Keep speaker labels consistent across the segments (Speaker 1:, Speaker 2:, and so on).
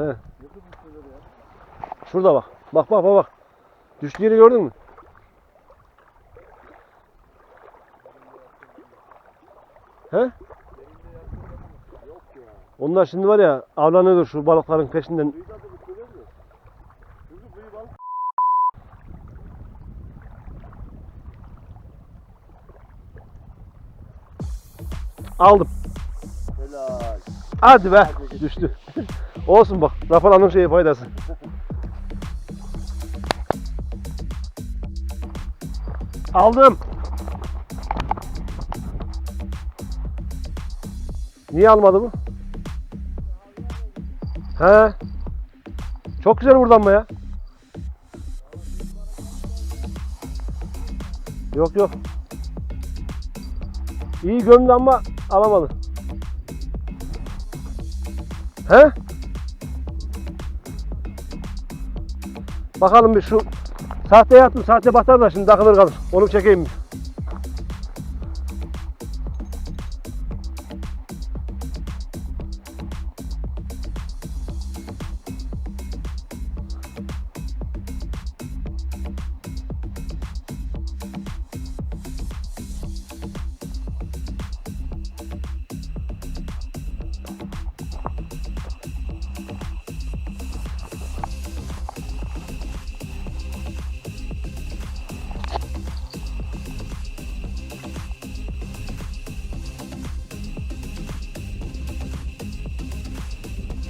Speaker 1: He. Şurada bak. Bak bak bak bak. Düştüğü yeri gördün mü? He? Onlar şimdi var ya avlanıyordur şu balıkların peşinden. Aldım. Hadi be. Düştü. Olsun bak. Rafalanın şeyi faydası. Aldım. Niye almadı bu? He. Çok güzel buradan mı ya? Yok yok. İyi gömdü ama alamadı. He? Bakalım bir şu sahte yattım. Sahte batar da şimdi takılır kalır. Onu çekeyim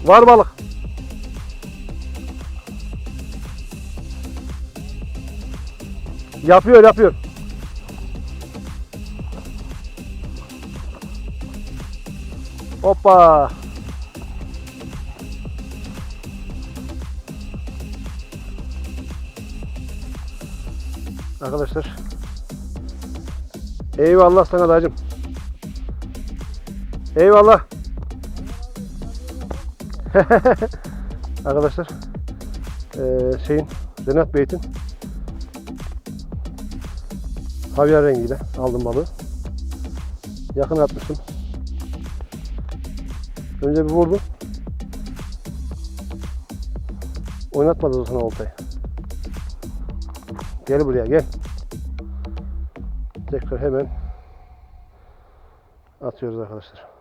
Speaker 1: Var balık. Yapıyor yapıyor. Hoppa. Arkadaşlar. Eyvallah sana dacım. Eyvallah. Arkadaşlar eee, şeyin Zenat Beyt'in havyar rengiyle aldım balığı. Yakın atmışım. Önce bir vurdu. Oynatmadı o sana oltayı. Gel buraya gel. Tekrar hemen atıyoruz arkadaşlar.